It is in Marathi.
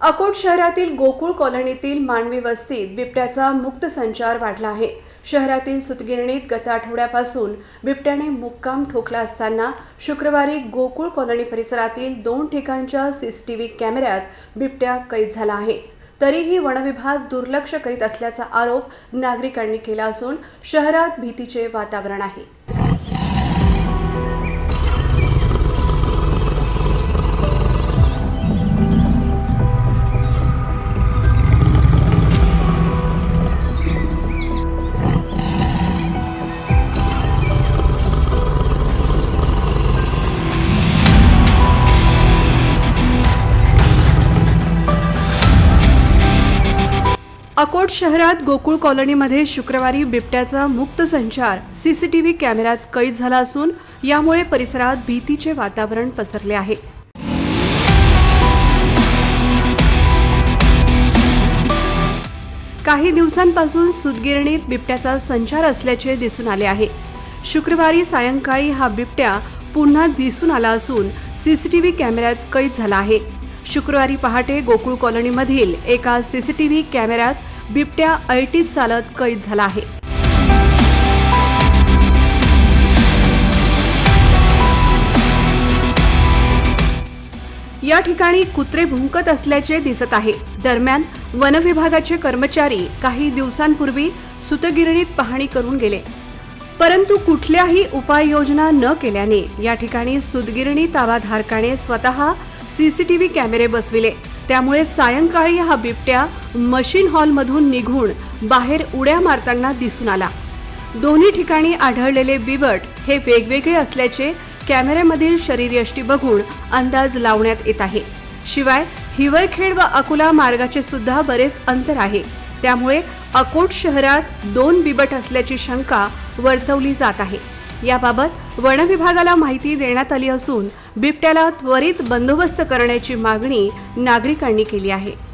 अकोट शहरातील गोकुळ कॉलनीतील मानवी वस्तीत बिबट्याचा मुक्त संचार वाढला आहे. शहरातील सुतगिरणीत गत आठवड्यापासून बिबट्याने मुक्काम ठोकला असताना शुक्रवारी गोकुळ कॉलनी परिसरातील दोन ठिकाणच्या सीसीटीव्ही कॅमेऱ्यात बिबट्या कैद झाला आहे. तरीही वनविभाग दुर्लक्ष करीत असल्याचा आरोप नागरिकांनी केला असून शहरात भीतीचे वातावरण आहे. अकोट शहरात गोकुळ कॉलनीमध्ये शुक्रवारी बिबट्याचा मुक्त संचार सीसीटीव्ही कॅमेऱ्यात कैद झाला असून यामुळे परिसरात भीतीचे वातावरण पसरले आहे. काही दिवसांपासून सुतगिरणीत बिबट्याचा संचार असल्याचे दिसून आले आहे. शुक्रवारी सायंकाळी हा बिबट्या पुन्हा दिसून आला असून सीसीटीव्ही कॅमेऱ्यात कैद झाला आहे. शुक्रवारी पहाटे गोकुळ कॉलनीमधील एका सीसीटीव्ही कॅमेऱ्यात बिबट्या ऐटीत चालत कैद झाला आहे. या ठिकाणी कुत्रे भुंकत असल्याचे दिसत आहे. दरम्यान वनविभागाचे कर्मचारी काही दिवसांपूर्वी सुतगिरणीत पाहणी करून गेले. परंतु कुठल्याही उपाययोजना न केल्याने या ठिकाणी सुतगिरणी ताबाधारकाने स्वतः सीसीटीव्ही कॅमेरे बसविले. त्यामुळे सायंकाळी हा बिबट्या मशीन हॉलमधून निघून बाहेर उड्या मारताना दिसून आला. दोन्ही ठिकाणी आढळलेले बिबट हे वेगवेगळे असल्याचे कॅमेऱ्यामधील शरीरयष्टी बघून अंदाज लावण्यात येत आहे. शिवाय हिवरखेड व अकोला मार्गाचे सुद्धा बरेच अंतर आहे. त्यामुळे अकोट शहरात दोन बिबट असल्याची शंका वर्तवली जात आहे. याबाबत वनविभागाला माहिती देण्यात आली असून बिबट्याला त्वरित बंदोबस्त करण्याची मागणी नागरिकांनी केली आहे.